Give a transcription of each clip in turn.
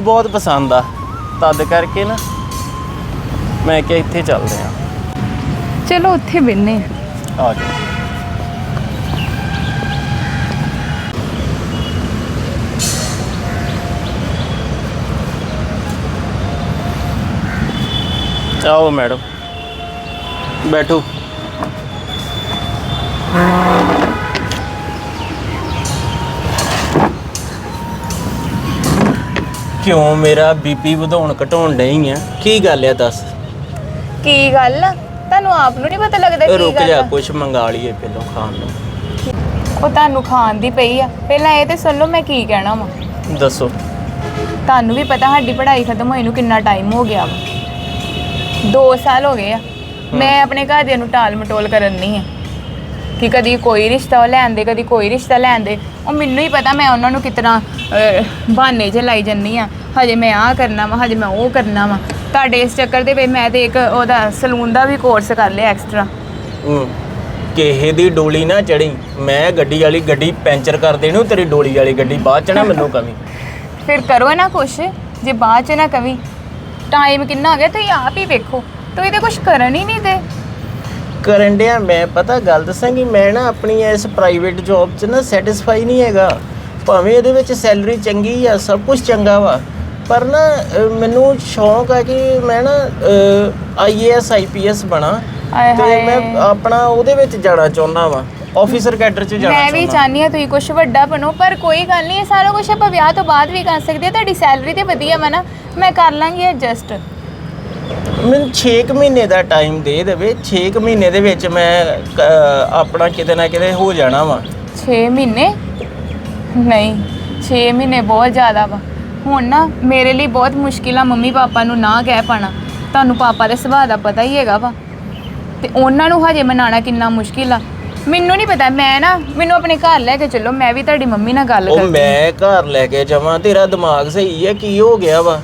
Greenery ਬਹੁਤ ਪਸੰਦ ਆ। ਤਦ ਕਰਕੇ ਨਾ ਮੈਂ ਕਿਹਾ ਇੱਥੇ ਚੱਲਦੇ ਆ। ਚਲੋ ਉੱਥੇ ਬਿੰਨੇ ਆ ਜਾਓ। ਆਓ ਮੈਡਮ। ਬੈਠੋ। ਕਿਉਂ ਮੇਰਾ ਬੀਪੀ ਵਧਾਉਣ ਘਟਾਉਣ ਨਹੀਂ ਆ? ਕੀ ਗੱਲ ਆ ਦੱਸ? ਕੀ ਗੱਲ? ਆ? ਤੁਹਾਨੂੰ ਆਪ ਨੂੰ ਨਹੀਂ ਪਤਾ ਲੱਗਦਾ ਕੀ ਰੁਕ ਗੱਲ ਜਾ ਆ? ਕੁਛ ਮੰਗਾ ਲਈਏ ਪਹਿਲਾਂ ਖਾਣ ਨੂੰ। ਉਹ ਤੁਹਾਨੂੰ ਖਾਣ ਦੀ ਪਈ ਆ। ਪਹਿਲਾਂ ਇਹ ਤੇ ਸੁਣ ਲਓ ਮੈਂ ਕੀ ਕਹਿਣਾ ਵਾ। ਦੱਸੋ। ਤੁਹਾਨੂੰ ਵੀ ਪਤਾ ਸਾਡੀ ਪੜ੍ਹਾਈ ਖਤਮ ਹੋਈ ਨੂੰ ਕਿੰਨਾ ਟਾਈਮ ਹੋ ਗਿਆ ਵਾ। 2 ਸਾਲ ਹੋ ਗਏ ਆ। ਮੈਂ ਆਪਣੇ ਘਰਦਿਆਂ ਨੂੰ ਟਾਲ ਮਟੋਲ ਕਰਨ ਨਹੀਂ ਆ। ਕਿ ਕਦੀ ਕੋਈ ਰਿਸ਼ਤਾ ਲੈਣ ਦੇ ਕਦੀ ਕੋਈ ਰਿਸ਼ਤਾ ਲੈਣ ਦੇ ਉਹ ਮੈਨੂੰ ਹੀ ਪਤਾ ਮੈਂ ਉਹਨਾਂ ਨੂੰ ਕਿਤਨਾ ਬਹਾਨੇ 'ਚ ਲਾਈ ਜੰਨੀ ਆ ਹਜੇ ਮੈਂ ਆਹ ਕਰਨਾ ਵਾ ਹਜੇ ਮੈਂ ਉਹ ਕਰਨਾ ਵਾ। ਤੁਹਾਡੇ ਇਸ ਚੱਕਰ ਦੇ ਵਿੱਚ ਮੈਂ ਤੇ ਇੱਕ ਉਹਦਾ ਸਲੂਨ ਦਾ ਵੀ ਕੋਰਸ ਕਰ ਲਿਆ ਐਕਸਟਰਾ ਹੂੰ। ਕਿਸੇ ਦੀ ਡੋਲੀ ਨਾ ਚੜੀ। ਮੈਂ ਗੱਡੀ ਵਾਲੀ ਗੱਡੀ ਪੈਂਚਰ ਕਰ ਦੇਣੀ ਤੇਰੀ ਡੋਲੀ ਵਾਲੀ ਗੱਡੀ ਬਾਅਦ ਚ ਨਾ ਮੈਨੂੰ ਕਵੀ। ਫਿਰ ਕਰੋ ਨਾ ਕੁਛ। ਜੇ ਬਾਅਦ ਚ ਨਾ ਕਵੀ। ਟਾਈਮ ਕਿੰਨਾ ਹੋ ਗਿਆ ਤੁਸੀਂ ਆਪ ਹੀ ਵੇਖੋ। ਤੁਸੀਂ ਤੇ ਕੁਛ ਕਰਨ ਹੀ ਨਹੀਂ ਦੇ। ਕਰਨ ਡਿਆ ਮੈਂ ਪਤਾ ਗੱਲ ਦੱਸਾਂਗੀ ਮੈਂ ਨਾ ਆਪਣੀ ਇਸ ਪ੍ਰਾਈਵੇਟ ਜੌਬ 'ਚ ਨਾ ਸੈਟੀਸਫਾਈ ਨਹੀਂ ਹੈਗਾ। ਭਾਵੇਂ ਇਹਦੇ ਵਿੱਚ ਸੈਲਰੀ ਚੰਗੀ ਆ ਸਭ ਕੁਝ ਚੰਗਾ ਵਾ। ਪਰ ਨਾ ਮੈਨੂੰ ਸ਼ੌਂਕ ਆ ਕਿ ਮੈਂ ਨਾ ਆਈਏਐਸ ਆਈਪੀਐਸ ਬਣਾ। ਤੇ। ਮੈਂ ਆਪਣਾ ਉਹਦੇ ਵਿੱਚ ਜਾਣਾ ਚਾਹੁੰਦਾ ਵਾਂ ਆਫੀਸਰ ਕੈਡਰ 'ਚ ਜਾਣਾ ਮੈਂ ਵੀ ਚਾਹਨੀ ਆ ਤੁਸੀਂ ਕੁਛ ਵੱਡਾ ਬਣੋ ਪਰ ਕੋਈ ਗੱਲ ਨਹੀਂ ਇਹ ਸਾਰਾ ਕੁਝ ਆਪਾਂ ਵਿਆਹ ਤੋਂ ਬਾਅਦ ਵੀ ਕਰ ਸਕਦੇ ਆ ਤੁਹਾਡੀ ਸੈਲਰੀ ਤੇ ਵਧੀਆ ਵਾ ਨਾ। ਮੈਂ ਕਰ ਲਾਂਗੀ ਐਡਜਸਟ ਮੈਨੂੰ 6 ਮਹੀਨੇ ਦਾ ਟਾਈਮ ਦੇ ਦੇਵੇ। 6 ਮਹੀਨੇ ਦੇ ਵਿੱਚ ਮੈਂ ਆਪਣਾ ਕਿਤੇ ਨਾ ਕਿਤੇ ਹੋ ਜਾਣਾ ਵਾ। 6 ਮਹੀਨੇ? ਨਹੀਂ 6 ਮਹੀਨੇ ਬਹੁਤ ਜ਼ਿਆਦਾ ਵਾ। ਹੁਣ ਨਾ ਮੇਰੇ ਲਈ ਬਹੁਤ ਮੁਸ਼ਕਿਲ ਆ ਮੰਮੀ ਪਾਪਾ ਨੂੰ ਨਾ ਕਹਿ ਪਾਣਾ। ਤੁਹਾਨੂੰ ਪਾਪਾ ਦੇ ਸੁਭਾਅ ਦਾ ਪਤਾ ਹੀ ਹੈਗਾ ਵਾ। ਤੇ ਉਹਨਾਂ ਨੂੰ ਹਜੇ ਮਨਾਣਾ ਕਿੰਨਾ ਮੁਸ਼ਕਿਲ ਆ। ਮੈਨੂੰ ਨਹੀਂ ਪਤਾ ਮੈਂ ਨਾ ਮੈਨੂੰ ਆਪਣੇ ਘਰ ਲੈ ਕੇ ਚੱਲੋ ਮੈਂ ਵੀ ਤੁਹਾਡੀ ਮੰਮੀ ਨਾਲ ਗੱਲ ਉਹ ਕਰਦੀ ਮੈਂ ਘਰ ਲੈ ਕੇ ਜਾਵਾਂ ਤੇਰਾ ਦਿਮਾਗ ਸਹੀ ਹੈ ਕੀ ਹੋ ਗਿਆ ਵਾ?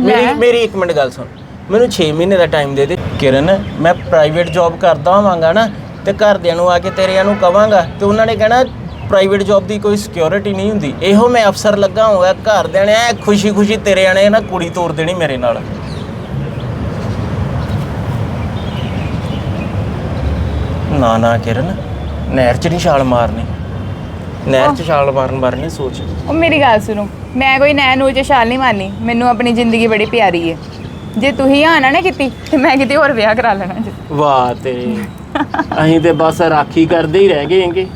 ਮੇਰੀ ਮੈਂ? ਮੇਰੀ ਇੱਕ ਮਿੰਟ ਗੱਲ ਸੁਣ। ਮੈਨੂੰ 6 ਮਹੀਨੇ ਦਾ ਟਾਈਮ ਦੇ ਦੇ। ਕਿਰਨ, ਮੈਂ ਪ੍ਰਾਈਵੇਟ ਜੌਬ ਕਰਦਾ ਹੋਵਾਂਗਾ ਨਾ, ਤੇ ਘਰਦਿਆਂ ਨੂੰ ਆ ਕੇ ਤੇਰਿਆਂ ਨੂੰ ਕਵਾਂਗਾ, ਤੇ ਉਹਨਾਂ ਨੇ ਕਹਿਣਾ ਪ੍ਰਾਈਵੇਟ ਜੌਬ ਦੀ ਕੋਈ ਸਿਕਿਉਰਿਟੀ ਨਹੀਂ ਹੁੰਦੀ। ਇਹੋ ਮੈਂ ਅਫਸਰ ਲੱਗਾ ਹੋਊਗਾ ਘਰਦਿਆਂ ਨੇ ਐ ਖੁਸ਼ੀ ਖੁਸ਼ੀ ਤੇਰੇ ਆਣੇ ਨਾ ਕੁੜੀ ਤੋਰ ਦੇਣੀ ਮੇਰੇ ਨਾਲ। ਨਾ ਨਾ ਕਿਰਨ, ਨਹਿਰ 'ਚ ਨਹੀਂ ਛਾਲ ਮਾਰਨੀ। ਨਹਿਰ 'ਚ ਛਾਲ ਮਾਰਨ ਬਾਰੇ ਨਹੀਂ ਸੋਚ। ਉਹ ਮੇਰੀ ਗੱਲ ਸੁਣੋ, ਮੈਂ ਕੋਈ ਨੈਣ ਨੂੰ ਚ ਛਾਲ ਨਹੀਂ ਮਾਰਨੀ, ਮੈਨੂੰ ਆਪਣੀ ਜ਼ਿੰਦਗੀ ਬੜੀ ਪਿਆਰੀ ਹੈ ਜੇ ਤੁਸੀਂ ਆਣਾ ਨਾ ਕੀਤੀ ਤੇ ਮੈਂ ਕਿਤੇ ਹੋਰ ਵਿਆਹ ਕਰਾ ਲੈਣਾ ਜੀ। ਵਾਹ ਤੇ। ਅਸੀਂ ਤੇ ਬਸ ਰਾਖੀ ਕਰਦੇ ਹੀ ਰਹਿ ਗਏ ਹੈਗੇ।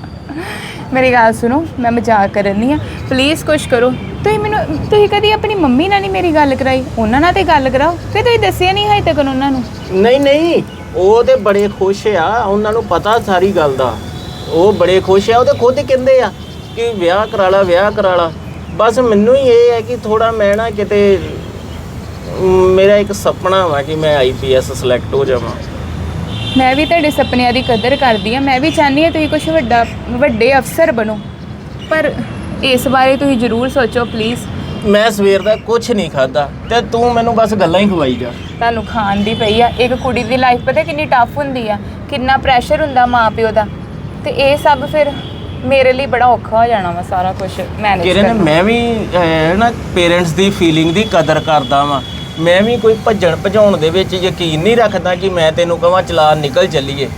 ਮੇਰੀ ਗੱਲ ਸੁਣੋ ਮੈਂ ਮਜ਼ਾਕ ਕਰਨੀ ਆ ਪਲੀਜ਼ ਕੁਛ ਕਰੋ। ਤੁਸੀਂ ਮੈਨੂੰ ਤੁਸੀਂ ਕਦੀ ਆਪਣੀ ਮੰਮੀ ਨਾਲ ਨਹੀਂ ਮੇਰੀ ਗੱਲ ਕਰਾਈ? ਉਹਨਾਂ ਨਾਲ ਤੇ ਗੱਲ ਕਰਾਓ। ਕਿ ਤੁਸੀਂ ਦੱਸਿਆ ਨਹੀਂ ਹਜੇ ਤੱਕ ਉਹਨਾਂ ਨੂੰ। ਨਹੀਂ ਨਹੀਂ। ਉਹ ਤੇ ਬੜੇ ਖੁਸ਼ ਆ। ਉਹਨਾਂ ਨੂੰ ਪਤਾ ਸਾਰੀ ਗੱਲ ਦਾ। ਉਹ ਬੜੇ ਖੁਸ਼ ਆ। ਉਹ ਤੇ ਖੁਦ ਕਹਿੰਦੇ ਆ ਕਿ ਵਿਆਹ ਕਰਾ ਲਾ ਵਿਆਹ ਕਰਾ ਲਾ। ਬਸ ਮੈਨੂੰ ਹੀ ਇਹ ਹੈ ਕਿ ਥੋੜਾ ਮੈਂ ਨਾ ਕਿਤੇ ਮੇਰਾ ਇੱਕ ਸੁਪਨਾ ਵਾ ਕਿ ਮੈਂ ਆਈਪੀਐਸ ਸਿਲੈਕਟ ਹੋ ਜਾਵਾਂ। ਮੈਂ ਵੀ ਤੁਹਾਡੇ ਸੁਪਨਿਆਂ ਦੀ ਕਦਰ ਕਰਦੀ ਆ ਮੈਂ ਵੀ ਚਾਹੁੰਦੀ ਆ ਤੁਸੀਂ ਕੁਝ ਵੱਡਾ ਵੱਡੇ ਅਫਸਰ ਬਣੋ। ਪਰ ਇਸ ਬਾਰੇ ਤੁਸੀਂ ਜ਼ਰੂਰ ਸੋਚੋ ਪਲੀਜ਼ ਮੈਂ ਸਵੇਰ ਦਾ ਕੁਝ ਨਹੀਂ ਖਾਦਾ ਤੇ ਤੂੰ ਮੈਨੂੰ ਬਸ ਗੱਲਾਂ ਹੀ ਖਵਾਈ ਜਾ। ਤੁਹਾਨੂੰ ਖਾਣ ਦੀ ਪਈ ਆ। ਇੱਕ ਕੁੜੀ ਦੀ ਲਾਈਫ ਪਤਾ ਕਿੰਨੀ ਟਫ ਹੁੰਦੀ ਆ। ਕਿੰਨਾ ਪ੍ਰੈਸ਼ਰ ਹੁੰਦਾ ਮਾਪਿਓ ਦਾ। ਤੇ ਇਹ ਸਭ ਫਿਰ ਮੇਰੇ ਲਈ ਬੜਾ ਔਖਾ ਹੋ ਜਾਣਾ ਵਾ ਸਾਰਾ ਕੁਝ ਮੈਨੇਜ ਕਿਰਨ ਕਰਨਾ। ਮੈਂ ਵੀ ਅਹ, ਨਾ ਪੇਰੈਂਟਸ ਦੀ ਫੀਲਿੰਗ ਦੀ ਕਦਰ ਕਰਦਾ ਵਾਂ। ਮੈਂ ਵੀ ਕੋਈ ਭੱਜਣ ਭਜਾਉਣ ਦੇ ਵਿੱਚ ਯਕੀਨ ਨਹੀਂ ਰੱਖਦਾ ਕਿ ਮੈਂ ਤੈਨੂੰ ਕਹਾਂ ਚਲਾ ਨਿਕਲ ਚੱਲੀਏ।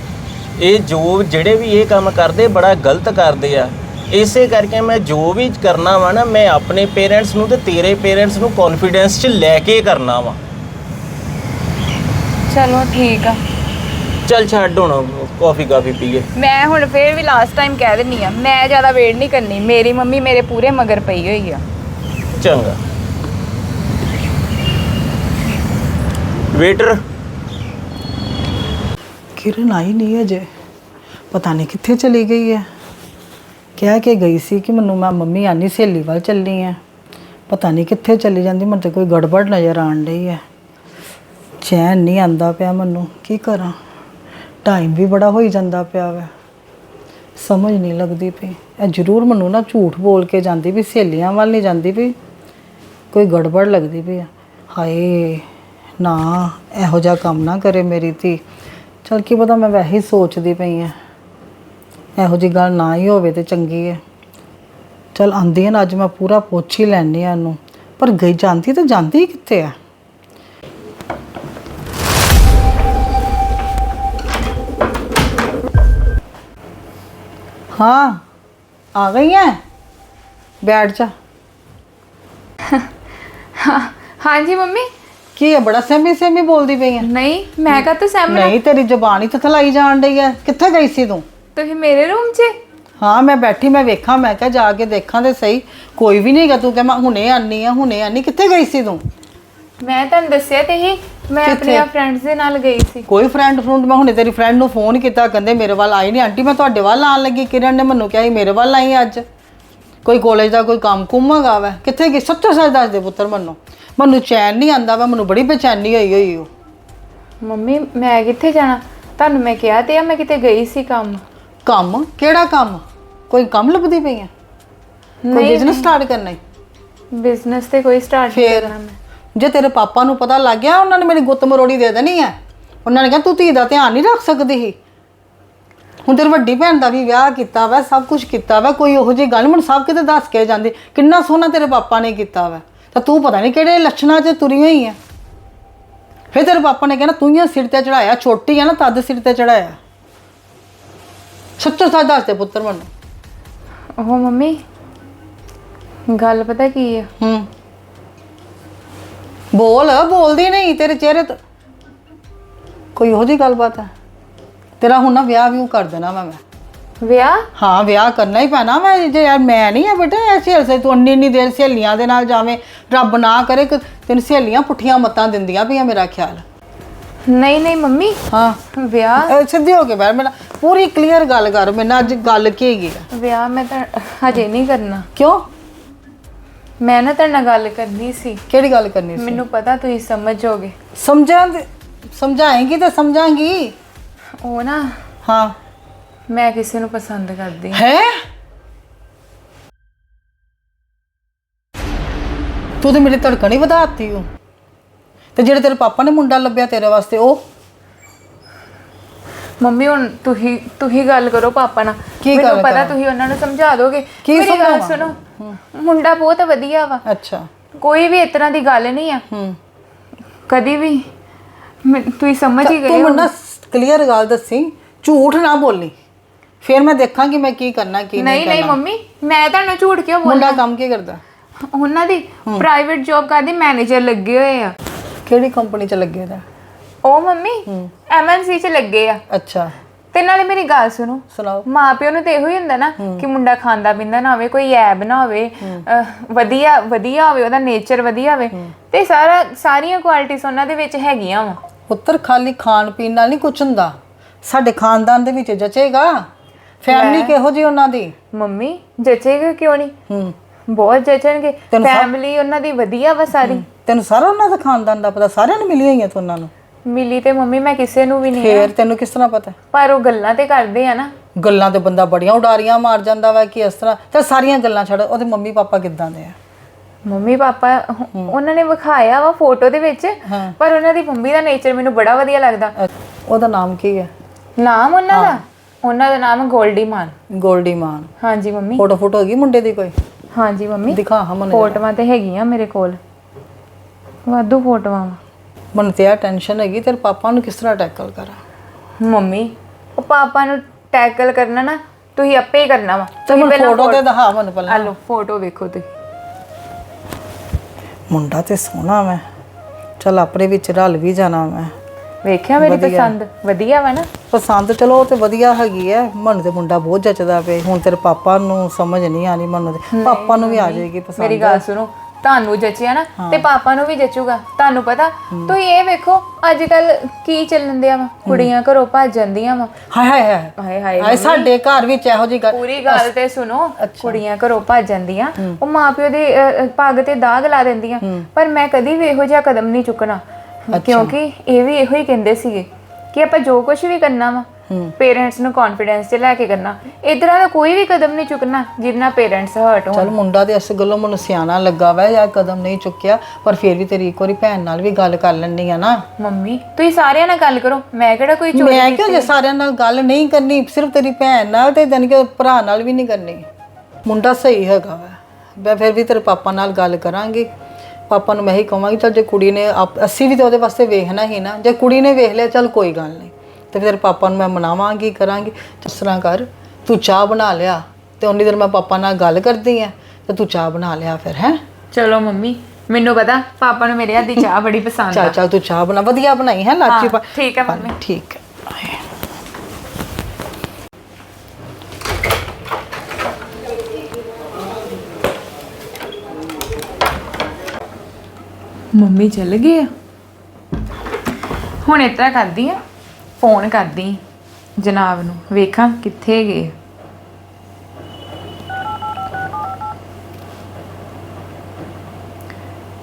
ਇਹ ਜੋ ਜਿਹੜੇ ਵੀ ਇਹ ਕੰਮ ਕਰਦੇ ਬੜਾ ਗਲਤ ਕਰਦੇ ਆ। ਇਸੇ ਕਰਕੇ ਮੈਂ ਜੋ ਵੀ ਕਰਨਾ ਵਾ ਨਾ ਮੈਂ ਆਪਣੇ ਪੇਰੈਂਟਸ ਨੂੰ ਤੇ ਤੇਰੇ ਪੇਰੈਂਟਸ ਨੂੰ ਕੌਨਫੀਡੈਂਸ 'ਚ ਲੈ ਕੇ ਕਰਨਾ ਵਾ। ਚਲੋ ਠੀਕ ਆ। ਚੱਲ ਛੱਡ ਹੁਣ ਕਾਫੀ ਕਾਫੀ ਪੀਏ। ਮੈਂ ਹੁਣ ਫੇਰ ਵੀ ਲਾਸਟ ਟਾਈਮ ਕਹਿ ਦਿੰਨੀ ਆ ਮੈਂ ਜ਼ਿਆਦਾ ਵੇਟ ਨਹੀਂ ਕਰਨੀ ਮੇਰੀ ਮੰਮੀ ਮੇਰੇ ਪੂਰੇ ਮਗਰ ਪਈ ਹੋਈ ਆ। ਚੰਗਾ। ਵੇਟਰ ਕਿਰਨ ਆਈ ਨਹੀਂ ਅਜੇ। ਪਤਾ ਨਹੀਂ ਕਿੱਥੇ ਚਲੀ ਗਈ ਹੈ। ਕਹਿ ਕੇ ਗਈ ਸੀ ਕਿ ਮੈਨੂੰ ਮੈਂ ਮੰਮੀ ਆਨੀ ਸਹੇਲੀ ਵੱਲ ਚੱਲੀ ਆ ਪਤਾ ਨਹੀਂ ਕਿੱਥੇ ਚਲੀ ਜਾਂਦੀ, ਮੈਨੂੰ ਤੇ ਕੋਈ ਗੜਬੜ ਨਜ਼ਰ ਆਣ ਰਹੀ ਹੈ। ਚੈਨ ਨਹੀਂ ਆਂਦਾ ਪਿਆ ਮੈਨੂੰ, ਕੀ ਕਰਾਂ? ਟਾਈਮ ਵੀ ਬੜਾ ਹੋਈ ਜਾਂਦਾ ਪਿਆ ਵਾ। ਸਮਝ ਨਹੀਂ ਲੱਗਦੀ ਪਈ। ਇਹ ਜ਼ਰੂਰ ਮੈਨੂੰ ਨਾ ਝੂਠ ਬੋਲ ਕੇ ਜਾਂਦੀ ਵੀ ਸਹੇਲੀਆਂ ਵੱਲ ਨਹੀਂ ਜਾਂਦੀ ਵੀ। ਕੋਈ ਗੜਬੜ ਲੱਗਦੀ ਪਈ ਆ। ਹਾਏ। ਨਾ, ਇਹੋ ਜਿਹਾ ਕੰਮ ਨਾ ਕਰੇ ਮੇਰੀ ਧੀ। ਚਲ ਕੀ ਪਤਾ ਮੈਂ ਵੈਸੇ ਹੀ ਸੋਚਦੀ ਪਈ ਆ। ਇਹੋ ਜੀ ਗੱਲ ਨਾ ਹੀ ਹੋਵੇ ਤੇ ਚੰਗੀ ਹੈ ਚਲ ਆਂਦੀ ਹੈ ਨਾ, ਅੱਜ ਮੈਂ ਪੂਰਾ ਪੁੱਛ ਹੀ ਲੈਣੀ ਆ ਇਹਨੂੰ। ਪਰ ਗਈ ਜਾਂਦੀ ਤਾਂ ਜਾਂਦੀ ਹੀ ਕਿੱਥੇ ਆ? ਹਾਂ, ਆ ਗਈ ਹੈ ਬੈਠ ਜਾ। ਹਾਂਜੀ ਮੰਮੀ। ਕੀ ਹੈ ਬੜਾ ਸਹਿਮੀ ਸਹਿਮੀ ਬੋਲਦੀ ਪਈ ਹੈ ਨਹੀਂ ਮੈਂ ਕਾ ਤਾਂ ਸਹਿਮਤ ਨਹੀਂ ਤੇਰੀ ਜ਼ਬਾਨ ਹੀ ਥਥਲਾਈ ਜਾਣ ਡਈ ਹੈ ਕਿੱਥੇ ਗਈ ਸੀ ਤੂੰ? ਤੁਸੀਂ ਮੇਰੇ ਰੂਮ 'ਚ? ਹਾਂ ਮੈਂ ਬੈਠੀ ਮੈਂ ਵੇਖਾਂ ਮੈਂ ਕਿਹਾ ਜਾ ਕੇ ਦੇਖਾਂ ਤੇ ਸਹੀ। ਕੋਈ ਵੀ ਨਹੀਂਗਾ ਤੂੰ ਕਹਿ ਮੈਂ ਹੁਣੇ ਆਨੀ ਆ ਹੁਣੇ ਆਨੀ। ਕਿੱਥੇ ਗਈ ਸੀ ਤੂੰ? ਮੈਂ ਤੁਹਾਨੂੰ ਦੱਸਿਆ ਤੇ ਹੀ ਮੈਂ ਆਪਣੇ ਫਰੈਂਡਸ ਦੇ ਨਾਲ ਗਈ ਸੀ। ਕੋਈ ਫਰੈਂਡ ਫਰੂੰਡ ਮੈਂ ਹੁਣੇ ਤੇਰੀ ਫਰੈਂਡ ਨੂੰ ਫੋਨ ਕੀਤਾ ਕਹਿੰਦੇ ਮੇਰੇ ਵੱਲ ਆਈ ਨਹੀਂ ਆਂਟੀ ਮੈਂ ਤੁਹਾਡੇ ਵੱਲ ਆਣ ਲੱਗੀ ਕਿਰਨ ਨੇ ਮੈਨੂੰ ਕਿਹਾ ਸੀ ਮੇਰੇ ਵੱਲ ਆਈ ਅੱਜ। ਕੋਈ ਕਾਲਜ ਦਾ ਕੋਈ ਕੰਮ ਕੁੰਮਾਗਾ ਵਾ। ਕਿੱਥੇ ਗਈ? ਸੱਚੋ ਸੱਚ ਦੱਸ ਦੇ ਪੁੱਤਰ ਮੈਨੂੰ। ਮੈਨੂੰ ਚੈਨ ਨਹੀਂ ਆਂਦਾ ਵਾ ਮੈਨੂੰ ਬੜੀ ਬੇਚੈਨੀ ਹੋਈ ਹੋਈ ਓ। ਮੰਮੀ ਮੈਂ ਕਿੱਥੇ ਜਾਣਾ? ਤੁਹਾਨੂੰ ਮੈਂ ਕਿਹਾ ਤੇ ਆ ਮੈਂ ਕਿਤੇ ਗਈ ਸੀ ਕੰਮ। ਕੰਮ? ਕਿਹੜਾ ਕੰਮ? ਕੋਈ ਕੰਮ ਲੱਭਦੀ ਪਈ ਆ? ਕੋਈ ਬਿਜ਼ਨਸ ਸਟਾਰਟ ਕਰਨਾ ਹੈ ਬਿਜ਼ਨਸ ਤੇ ਕੋਈ ਸਟਾਰਟ ਫੇਰ ਕਰਨਾ ਮੈਂ। ਜੇ ਤੇਰੇ ਪਾਪਾ ਨੂੰ ਪਤਾ ਲੱਗ ਗਿਆ ਉਹਨਾਂ ਨੇ ਮੇਰੀ ਗੁੱਤ ਮਰੋੜੀ ਦੇ ਦੇਣੀ ਹੈ ਉਹਨਾਂ ਨੇ ਕਿਹਾ ਤੂੰ ਧੀ ਦਾ ਧਿਆਨ ਨਹੀਂ ਰੱਖ ਸਕਦੀ ਸੀ। ਹੁਣ ਤੇਰੀ ਵੱਡੀ ਭੈਣ ਦਾ ਵੀ ਵਿਆਹ ਕੀਤਾ ਵਾ ਸਭ ਕੁਝ ਕੀਤਾ ਵਾ ਕੋਈ ਉਹੋ ਜਿਹੀ ਗੱਲ ਮੈਨੂੰ ਸਭ ਕਿਤੇ ਦੱਸ ਕੇ ਜਾਂਦੀ। ਕਿੰਨਾ ਸੋਹਣਾ ਤੇਰੇ ਪਾਪਾ ਨੇ ਕੀਤਾ ਵਾ। ਤਾਂ ਤੂੰ ਪਤਾ ਨਹੀਂ ਕਿਹੜੇ ਲੱਛਣਾਂ 'ਚ ਤੁਰੀ ਹੋਈ ਹੈ ਫਿਰ ਤੇਰੇ ਪਾਪਾ ਨੇ ਕਹਿਣਾ ਤੂੰ ਹੀ ਸਿਰ ਤੇ ਚੜਾਇਆ ਛੋਟੀ ਆ ਨਾ ਤਦ ਸਿਰ ਤੇ ਚੜਾਇਆ। ਸੱਚੋ ਸੱਚ ਦੱਸ ਦੇ ਪੁੱਤਰ ਮੈਨੂੰ ਉਹ ਮੰਮੀ ਗੱਲ ਪਤਾ ਕੀ ਆ? ਹੂੰ। ਬੋਲ ਬੋਲਦੀ ਨਹੀਂ ਤੇਰੇ ਚਿਹਰੇ ਤੋਂ। ਕੋਈ ਉਹੋ ਜਿਹੀ ਗੱਲਬਾਤ ਹੈ ਤੇਰਾ ਹੁਣ ਨਾ ਵਿਆਹ ਵੀ ਕਰ ਦੇਣਾ ਵਾ ਮੈਂ। ਵਿਆਹ? ਹਾਂ ਵਿਆਹ ਕਰਨਾ ਹੀ ਪੈਣਾ ਮੈਂ ਜੇ ਯਾਰ ਮੈਂ ਨਹੀਂ ਆ ਬੇਟਾ ਐਸੀ ਹਲਸੇ ਤੂੰ ਅੰਨੀ ਇੰਨੀ ਦੇਰ ਸਹੇਲੀਆਂ ਦੇ ਨਾਲ ਜਾਵੇਂ ਰੱਬ ਨਾ ਕਰੇ ਕਿ ਤੈਨੂੰ ਸਹੇਲੀਆਂ ਪੁੱਠੀਆਂ ਮੱਤਾਂ ਦਿੰਦੀਆਂ ਪਈਆਂ ਮੇਰਾ ਖਿਆਲ। ਨਹੀਂ ਨਹੀਂ ਮੰਮੀ। ਹਾਂ। ਵਿਆਹ? ਸਿੱਧੀ ਹੋ ਕੇ ਬੈਠ ਮੇਰਾ ਪੂਰੀ ਕਲੀਅਰ ਗੱਲ ਕਰ ਮੇਰੇ ਨਾਲ ਅੱਜ ਗੱਲ ਕੀ ਹੈਗੀ ਆ? ਵਿਆਹ ਮੈਂ ਤਾਂ ਹਜੇ ਨਹੀਂ ਕਰਨਾ। ਕਿਉਂ? ਮੈਂ ਨਾ ਤੁਹਾਡੇ ਨਾਲ ਗੱਲ ਕਰਨੀ ਸੀ। ਕਿਹੜੀ ਗੱਲ ਕਰਨੀ ਸੀ? ਮੈਨੂੰ ਪਤਾ ਤੁਸੀਂ ਸਮਝੋਗੇ। ਸਮਝਾਂ ਸਮਝਾਏਂਗੀ ਤੇ ਸਮਝਾਂਗੀ। ਉਹ ਨਾ ਹਾਂ। ਮੈਂ ਕਿਸੇ ਨੂੰ ਪਸੰਦ ਕਰਦੀ ਹਾਂ। ਹੈ? ਤੂੰ ਤੇ ਮੇਰੀ ਧੜਕਣ ਹੀ ਵਧਾਤੀ ਹੂੰ ਤੇ ਜਿਹੜੇ ਤੇਰੇ ਪਾਪਾ ਨੇ ਮੁੰਡਾ ਲੱਭਿਆ ਤੇਰੇ ਵਾਸਤੇ ਉਹ? ਮੰਮੀ ਹੁਣ ਤੁਸੀਂ ਤੁਸੀਂ ਗੱਲ ਕਰੋ ਪਾਪਾ ਨਾਲ। ਕੀ ਗੱਲ ਪਤਾ ਕਰਾਂ? ਤੁਸੀਂ ਉਹਨਾਂ ਨੂੰ ਸਮਝਾ ਦੋਗੇ। ਕੀ ਮੇਰੀ ਗੱਲ ਸਮਝਾਵਾਂ? ਸੁਣੋ। ਮੁੰਡਾ ਬਹੁਤ ਵਧੀਆ ਵਾ। ਅੱਛਾ। ਕੋਈ ਵੀ ਇਸ ਤਰ੍ਹਾਂ ਦੀ ਗੱਲ ਨਹੀਂ ਆ। ਹੂੰ। ਕਦੀ ਵੀ ਮੈਂ- ਤੁਸੀਂ ਸਮਝ ਹੀ ਗਏ ਤੂੰ ਹੋ ਮੈਨੂੰ ਕਲੀਅਰ ਗੱਲ ਦੱਸੀ। ਝੂਠ ਨਾ ਬੋਲੀ। ਫਿਰ ਮੈਂ ਦੇਖਾਂਗੀ ਮੈਂ ਕੀ ਕਰਨਾ ਕੀ ਨਹੀਂ ਨਹੀਂ ਨਹੀਂ ਮੰਮੀ ਮੈਂ ਤੁਹਾਨੂੰ ਝੂਠ ਕਿਉਂ ਬੋਲ? ਮੁੰਡਾ ਕੰਮ ਕੀ ਕਰਦਾ? ਉਹਨਾਂ ਦੀ ਪ੍ਰਾਈਵੇਟ ਜੌਬ ਕਰਦੇ ਮੈਨੇਜਰ ਲੱਗੇ ਹੋਏ ਆ। ਕਿਹੜੀ ਕੰਪਨੀ 'ਚ ਲੱਗੇ ਦਾ? ਉਹ ਮੰਮੀ ਐਮਐਨਸੀ ਚ ਲੱਗੇ ਆ। ਅੱਛਾ। ਤੇ ਨਾਲੇ ਮੇਰੀ ਗੱਲ ਸੁਣੋ ਸੁਣਾਓ। ਮਾਪਿਓ ਨੂੰ ਤੇ ਇਹੋ ਹੀ ਹੁੰਦਾ ਨਾ ਕਿ ਮੁੰਡਾ ਖਾਂਦਾ ਪੀਂਦਾ ਨਾ ਹੋਵੇ ਕੋਈ ਐਬ ਨਾ ਹੋਵੇ ਅਹ, ਵਧੀਆ ਵਧੀਆ ਹੋਵੇ ਉਹਦਾ ਨੇਚਰ ਵਧੀਆ ਹੋਵੇ ਤੇ ਸਾਰਾ ਸਾਰੀਆਂ ਕੁਆਲਿਟੀਆਂ ਉਹਨਾਂ ਦੇ ਵਿੱਚ ਹੈਗੀਆਂ ਵਾ। ਪੁੱਤਰ ਖਾਲੀ ਖਾਣ ਪੀਣ ਨਾਲ ਨਹੀਂ ਕੁਝ ਹੁੰਦਾ। ਸਾਡੇ ਖਾਨਦਾਨ ਦੇ ਵਿੱਚ ਜਚੇਗਾ। ਫੈਮਿਲੀ ਕਿਹੋ ਜੀ ਉਹਨਾਂ ਦੀ? ਮੰਮੀ ਜਚੇਗਾ ਕਿਉਂ ਨਹੀਂ? ਹੂੰ। ਬਹੁਤ ਜਚਣਗੇ। ਤੈਨੂੰ ਸਭ- ਫੈਮਿਲੀ ਉਹਨਾਂ ਦੀ ਵਧੀਆ ਵਾ ਸਾਰੀ। ਤੈਨੂੰ ਸਾਰਾ ਉਹਨਾਂ ਦਾ ਖਾਨਦਾਨ ਦਾ ਪਤਾ? ਸਾਰਿਆਂ ਨੂੰ ਮਿਲੀ ਹੋਈਆਂ ਤੂੰ ਉਹਨਾਂ ਨੂੰ? ਮਿਲੀ ਤੇ ਮੰਮੀ ਮੈਂ ਕਿਸੇ ਨੂੰ ਵੀ ਨਹੀਂ ਫੇਰ ਤੈਨੂੰ ਕਿਸ ਤਰ੍ਹਾਂ ਪਤਾ? ਪਰ ਉਹ ਗੱਲਾਂ ਤੇ ਕਰਦੇ ਆ ਨਾ। ਗੱਲਾਂ ਤੇ ਬੰਦਾ ਬੜੀਆਂ ਉਡਾਰੀਆਂ ਮਾਰ ਜਾਂਦਾ ਵਾ ਕਿ ਇਸ ਤਰ੍ਹਾਂ ਤੇ ਸਾਰੀਆਂ ਗੱਲਾਂ ਛੱਡ ਉਹਦੇ ਮੰਮੀ ਪਾਪਾ ਕਿੱਦਾਂ ਦੇ ਆ? ਮੰਮੀ ਪਾਪਾ ਉਹਨਾਂ ਨੇ ਵਿਖਾਇਆ ਵਾ ਫੋਟੋ ਦੇ ਵਿੱਚ ਹਾਂ। ਪਰ ਉਹਨਾਂ ਦੀ ਮੰਮੀ ਦਾ ਨੇਚਰ ਮੈਨੂੰ ਬੜਾ ਵਧੀਆ ਲੱਗਦਾ। ਅੱਛਾ, ਉਹਦਾ ਨਾਮ ਕੀ ਹੈ? ਨਾਮ ਉਹਨਾਂ ਦਾ? ਉਹਨਾਂ ਦਾ ਨਾਮ ਗੋਲਡੀ ਮਾਨ ਗੋਲਡੀ ਮਾਨ ਹਾਂਜੀ ਮੰਮੀ। ਫੋਟੋ ਫੋਟੋ ਹੈਗੀ ਮੁੰਡੇ ਦੀ ਕੋਈ? ਹਾਂਜੀ ਮੰਮੀ। ਦਿਖਾ ਹਾਂ ਮੈਨੂੰ ਫੋਟੋਆਂ ਤੇ ਹੈਗੀਆਂ ਮੇਰੇ ਕੋਲ। ਵਾਧੂ ਫੋਟੋਆਂ ਮੈਨੂੰ ਤੇ ਆ ਟੈਨਸ਼ਨ ਹੈਗੀ ਤੇਰੇ ਪਾਪਾ ਨੂੰ ਕਿਸ ਤਰ੍ਹਾਂ ਟੈਕਲ ਕਰਾਂ? ਮੰਮੀ ਉਹ ਪਾਪਾ ਨੂੰ ਟੈਕਲ ਕਰਨਾ ਨਾ ਤੁਸੀਂ ਆਪੇ ਹੀ ਕਰਨਾ ਵਾ। ਤੇ ਮੈਨੂੰ ਫੋਟੋ ਤੇ ਦਿਖਾ ਮੈਨੂੰ ਪਹਿਲਾਂ। ਆ ਲਓ ਫੋਟੋ ਵੇਖੋ ਤੁਸੀਂ। ਮੁੰਡਾ ਤੇ ਸੋਹਣਾ ਮੈਂ। ਚਲ ਆਪਣੇ ਵਿੱਚ ਰਲ ਵੀ ਜਾਣਾ ਮੈਂ। ਵੇਖਿਆ ਮੇਰੀ ਪਸੰਦ? ਵਧੀਆ ਵਾ ਨਾ? ਪਸੰਦ ਚਲੋ ਉਹ ਤੇ ਵਧੀਆ ਹੈਗੀ ਐ। ਮਨ ਤੇ ਮੁੰਡਾ ਬਹੁਤ ਜੱਚਦਾ ਪਏ ਹੁਣ ਤੇਰੇ ਪਾਪਾ ਨੂੰ ਸਮਝ ਨਹੀਂ ਆਣੀ ਮਨ ਦੇ। ਪਾਪਾ ਨੂੰ ਵੀ ਆ ਜਾਏਗੀ ਪਸੰਦ। ਮੇਰੀ ਗੱਲ ਸੁਣੋ ਤੁਹਾਨੂੰ ਜਚਿਆ ਨਾ ਤੇ ਪਾਪਾ ਨੂੰ ਵੀ ਜਚੂਗਾ। ਤੁਹਾਨੂੰ ਪਤਾ ਤੁਸੀਂ ਇਹ ਵੇਖੋ ਅੱਜ ਕੱਲ ਕੀ ਚੱਲਣ ਦਿਆ ਵਾ? ਕੁੜੀਆਂ ਘਰੋਂ ਭੱਜ ਜਾਂਦੀਆਂ ਵਾ। ਹਾਏ ਹਾਏ ਹਾਏ। ਹਾਏ ਹਾਏ ਹਾਏ ਸਾਡੇ ਘਰ ਵਿੱਚ ਇਹੋ ਜੀ ਗੱਲ ਪੂਰੀ ਗੱਲ ਤੇ ਸੁਣੋ ਕੁੜੀਆਂ ਘਰੋਂ ਭੱਜ ਜਾਂਦੀਆਂ। ਉਹ ਮਾਪਿਓ ਦੇ ਅ, ਅ, ਪੱਗ ਤੇ ਦਾਗ ਲਾ ਦਿੰਦੀਆਂ। ਪਰ ਮੈਂ ਕਦੀ ਵੀ ਇਹੋ ਜਿਹਾ ਕਦਮ ਨਹੀਂ ਚੁੱਕਣਾ। ਕਿਉਂਕਿ ਇਹ ਵੀ ਇਹੋ ਹੀ ਕਹਿੰਦੇ ਸੀਗੇ ਕਿ ਆਪਾਂ ਜੋ ਕੁਝ ਵੀ ਕਰਨਾ ਵਾ ਪੇਰੈਂਟਸ ਨੂੰ ਕੌਨਫੀਡੈਂਸ 'ਚ ਲੈ ਕੇ ਕਰਨਾ ਇਧਰਾਂ ਦਾ ਕੋਈ ਵੀ ਕਦਮ ਨਹੀਂ ਚੁੱਕਣਾ ਜਿੰਨਾ ਪੇਰੈਂਟਸ ਹਰਟ ਹੋਣ। ਚਲ ਮੁੰਡਾ ਤੇ ਇਸ ਗੱਲੋਂ ਮੈਨੂੰ ਸਿਆਣਾ ਲੱਗਾ ਵਾ ਜਾਂ ਕਦਮ ਨਹੀਂ ਚੁੱਕਿਆ ਪਰ ਫਿਰ ਵੀ ਤੇਰੀ ਇੱਕ ਵਾਰੀ ਭੈਣ ਨਾਲ ਵੀ ਗੱਲ ਕਰ ਲੈਣੀ ਆ ਨਾ। ਮੰਮੀ ਤੁਸੀਂ ਸਾਰਿਆਂ ਨਾਲ ਗੱਲ ਕਰੋ ਮੈਂ ਕਿਹੜਾ ਕੋਈ ਚੋਰੀ ਮੈਂ ਕਿਉਂ ਜੇ ਸਾਰਿਆਂ ਨਾਲ ਗੱਲ ਨਹੀਂ ਕਰਨੀ ਸਿਰਫ ਤੇਰੀ ਭੈਣ ਨਾਲ ਤੇ ਦਨ ਕੇ ਭਰਾ ਨਾਲ ਵੀ ਨਹੀਂ ਕਰਨੀ। ਮੁੰਡਾ ਸਹੀ ਹੈਗਾ ਵਾ ਮੈਂ ਫਿਰ ਵੀ ਤੇਰੇ ਪਾਪਾ ਨਾਲ ਗੱਲ ਕਰਾਂਗੀ। ਪਾਪਾ ਨੂੰ ਮੈਂ ਹੀ ਕਹਾਂਗੀ ਚਲ ਜੇ ਕੁੜੀ ਨੇ ਆਪ- ਅਸੀਂ ਵੀ ਤਾਂ ਉਹਦੇ ਵਾਸਤੇ ਵੇਖਣਾ ਹੀ ਨਾ। ਜੇ ਕੁੜੀ ਨੇ ਵੇਖ ਲਿਆ ਚਲ ਕੋਈ ਗੱਲ ਨਹੀਂ। ਤੇ ਫਿਰ ਪਾਪਾ ਨੂੰ ਮੈਂ ਮਨਾਵਾਂਗੀ ਕਰਾਂਗੀ। ਜਿਸ ਤਰ੍ਹਾਂ ਕਰ ਤੂੰ ਚਾਹ ਬਣਾ ਲਿਆ ਤੇ ਉਨੀ ਦੇਰ ਮੈਂ ਪਾਪਾ ਨਾਲ ਗੱਲ ਕਰਦੀ ਆ ਤੇ ਤੂੰ ਚਾਹ ਬਣਾ ਲਿਆ ਫਿਰ ਹੈ? ਚਲੋ ਮੰਮੀ ਮੈਨੂੰ ਪਤਾ ਪਾਪਾ ਨੂੰ ਮੇਰੇ ਹੱਥ ਦੀ ਚਾਹ ਬੜੀ ਪਸੰਦ ਆ। ਚਾਹ ਤੂੰ ਚਾਹ ਬਣਾ ਵਧੀਆ ਬਣਾਈ ਹੈ ਲਾਚੀ ਪਾ ਠੀਕ ਹੈ ਮੰਮੀ। ਠੀਕ ਹੈ ਮੰਮੀ ਚੱਲ ਗਏ ਆ। ਹੁਣ ਇਤਰਾ ਕਰਦੀ ਆ ਫੋਨ ਕਰਦੀ ਜਨਾਬ ਨੂੰ ਵੇਖਾਂ ਕਿੱਥੇ ਗਏ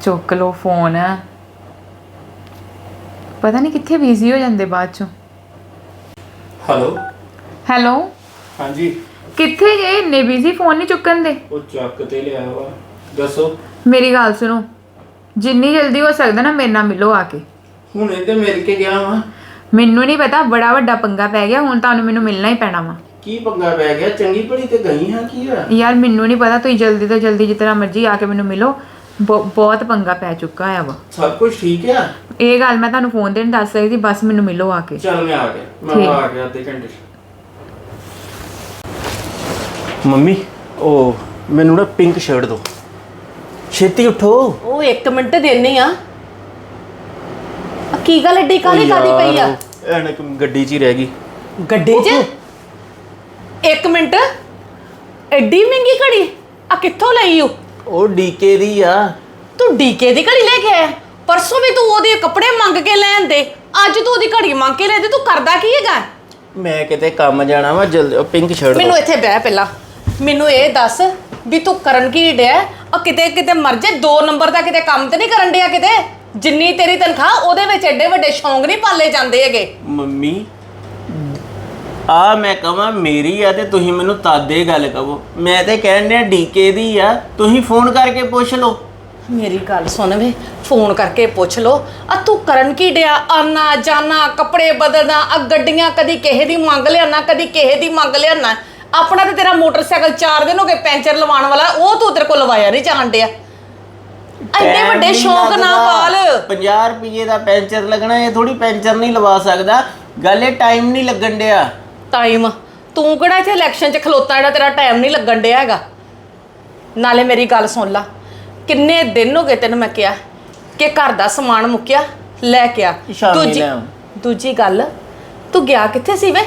ਚੁੱਕ ਲੋ ਫੋਨ। ਪਤਾ ਨਹੀਂ ਕਿੱਥੇ ਬਿਜ਼ੀ ਹੋ ਜਾਂਦੇ ਬਾਅਦ ਚੋਂ। ਹੈਲੋ ਹੈਲੋ ਹਾਂਜੀ। ਕਿੱਥੇ ਗਏ? ਇੰਨੇ ਬਿਜ਼ੀ ਫੋਨ ਨਹੀਂ ਚੁੱਕਣ ਦੇ। ਉਹ ਚੱਕ ਤੇ ਲਿਆ ਵਾ। ਦੱਸੋ। ਮੇਰੀ ਗੱਲ ਸੁਣੋ। ਜਿੰਨੀ ਜਲਦੀ ਹੋ ਸਕਦਾ ਨਾ ਮੇਰੇ ਨਾਲ ਮਿਲੋ ਆ ਕੇ। ਹੁਣੇ ਤੇ ਮਿਲ ਕੇ ਗਿਆ ਵਾ। ਮੈਨੂੰ ਨਹੀਂ ਪਤਾ ਬੜਾ ਵੱਡਾ ਪੰਗਾ ਪੈ ਗਿਆ ਹੁਣ ਤੁਹਾਨੂੰ ਮੈਨੂੰ ਮਿਲਣਾ ਹੀ ਪੈਣਾ ਵਾ। ਕੀ ਪੰਗਾ ਪੈ ਗਿਆ? ਚੰਗੀ ਭਲੀ ਤੇ ਗਈ ਹਾਂ ਕੀ ਹੋਇਆ? ਯਾਰ ਮੈਨੂੰ ਨਹੀਂ ਪਤਾ ਤੁਸੀਂ ਜਲਦੀ ਤੋਂ ਜਲਦੀ ਜਿਤਨਾ ਮਰਜ਼ੀ ਆ ਕੇ ਮੈਨੂੰ ਮਿਲੋ। ਬਹੁ- ਬਹੁਤ ਪੰਗਾ ਪੈ ਚੁੱਕਾ ਆ ਵਾ। ਸਭ ਕੁਝ ਠੀਕ ਆ? ਇਹ ਗੱਲ ਮੈਂ ਤੁਹਾਨੂੰ ਫੋਨ ਤੇ ਨਹੀਂ ਦੱਸ ਸਕਦੀ ਬਸ ਮੈਨੂੰ ਮਿਲੋ ਆ ਕੇ। ਚੱਲ ਮੈਂ ਆ ਗਿਆ। ਮੈਂ। ਆ ਗਿਆ ਅੱਧੇ ਘੰਟੇ 'ਚ। ਮੰਮੀ ਉਹ ਮੈਨੂੰ ਨਾ ਪਿੰਕ ਸ਼ਰਟ ਦਿਓ ਛੇਤੀ ਉਠੋ। ਉਹ 1 ਮਿੰਟ ਦੇਣੀ ਆ। ਆ ਕੀ ਗੱਲ ਏਡੀ ਕਾਲੀ ਕਾਦੀ ਪਈ ਆ? ਐਨਕ ਗੱਡੀ 'ਚ ਹੀ ਰਹਿ ਗਈ। ਗੱਡੀ 'ਚ? 1 ਮਿੰਟ। ਐਡੀ ਮਹਿੰਗੀ ਘੜੀ ਆ ਕਿੱਥੋਂ ਲਈ ਓ? ਉਹ ਡੀਕੇ ਦੀ ਆ। ਤੂੰ ਡੀਕੇ ਦੀ ਘੜੀ ਲੈ ਕੇ ਆਇਆ। ਪਰਸੋਂ ਵੀ ਤੂੰ ਉਹਦੇ ਕੱਪੜੇ ਮੰਗ ਕੇ ਲੈਣ ਦੇ। ਅੱਜ ਤੂੰ ਉਹਦੀ ਘੜੀ ਮੰਗ ਕੇ ਲੈ ਦੇ। ਤੂੰ ਕਰਦਾ ਕੀ ਹੈਗਾ? ਮੈਂ ਕਿਤੇ ਕੰਮ ਜਾਣਾ ਵਾ ਜਲਦੀ ਪਿੰਕ ਸ਼ਰਟ ਮੈਨੂੰ ਇੱਥੇ ਬਹਿ ਪਹਿਲਾਂ। ਮੈਨੂੰ ਇਹ ਦੱਸ ਵੀ ਤੂੰ ਕਰਨ ਕੀ ਡਿਆ? ਆ ਕਿਤੇ ਕਿਤੇ ਮਰ ਜੇ ਦੋ ਨੰਬਰ ਦਾ ਕਿਤੇ ਕੰਮ ਤੇ ਨਹੀਂ ਕਰਨ ਡਿਆ ਕਿਤੇ? ਜਿੰਨੀ ਤੇਰੀ ਤਨਖਾਹ ਉਹਦੇ ਵਿੱਚ ਐਡੇ ਵੱਡੇ ਸ਼ੌਂਕ ਨਹੀਂ ਪਾਲੇ ਜਾਂਦੇ ਹੈਗੇ। ਮੰਮੀ ਆ ਮੈਂ ਕਹਾਂ ਮੇਰੀ ਆ ਤੇ ਤੁਸੀਂ ਮੈਨੂੰ ਤਾਦੇ ਗੱਲ ਕਹੋ। ਮੈਂ ਤੇ ਕਹਿਣ ਡਿਆ ਡੀਕੇ ਦੀ ਆ। ਤੁਸੀਂ ਫੋਨ ਕਰਕੇ ਪੁੱਛ ਲਓ। ਮੇਰੀ ਗੱਲ ਸੁਣ ਵੇ ਫੋਨ ਕਰਕੇ ਪੁੱਛ ਲੋ ਆ ਤੂੰ ਕਰਨ ਕੀ ਡਿਆ? ਆਨਾ ਜਾਣਾ ਕੱਪੜੇ ਬਦਲਣਾ ਆ ਗੱਡੀਆਂ ਕਦੀ ਕਿਸੇ ਦੀ ਮੰਗ ਲਿਆਣਾ ਕਦੀ ਕਿਸੇ ਦੀ ਮੰਗ ਲਿਆਣਾ ਆਪਣਾ ਤੇ ਤੇਰਾ ਮੋਟਰਸਾਈਕਲ 4 ਦਿਨ ਹੋ ਗਏ ਪੈਂਚਰ ਲਵਾਉਣ ਵਾਲਾ ਉਹ ਤੂੰ ਤੇਰੇ ਕੋਲ ਲਵਾਇਆ ਨਹੀਂ ਜਾਣ ਡਿਆ। Time ਵੱਡੇ ਨਹੀਂ ਸ਼ੌਂਕ ਨਾ ਲੱਗਦਾ। ਪਾਲ 50 ਰੁਪਏ ਦਾ ਪੈਂਚਰ ਲੱਗਣਾ ਇਹ ਥੋੜੀ ਪੈਂਚਰ ਨਹੀਂ ਲਵਾ ਸਕਦਾ। ਗੱਲ ਇਹ ਟਾਈਮ ਨਹੀਂ ਲੱਗਣ ਡਿਆ। ਟਾਈਮ ਤੂੰ ਕਿਹੜਾ ਇੱਥੇ ਇਲੈਕਸ਼ਨ 'ਚ ਖਲੋਤਾ ਜਿਹੜਾ ਤੇਰਾ ਟਾਈਮ ਨਹੀਂ ਲੱਗਣ ਡਿਆ ਹੈਗਾ? ਨਾਲੇ ਮੇਰੀ ਗੱਲ ਸੁਣ ਲਾ। ਕਿੰਨੇ ਦਿਨ ਹੋ ਗਏ ਤੈਨੂੰ ਮੈਂ ਕਿਹਾ ਕਿ ਘਰ ਦਾ ਸਮਾਨ ਮੁੱਕਿਆ ਲੈ ਕੇ ਆ। ਸ਼ਾਮੀ ਲੈ। ਦੂਜੀ ਗੱਲ ਤੂੰ ਗਿਆ ਕਿੱਥੇ ਸੀ ਵੇ?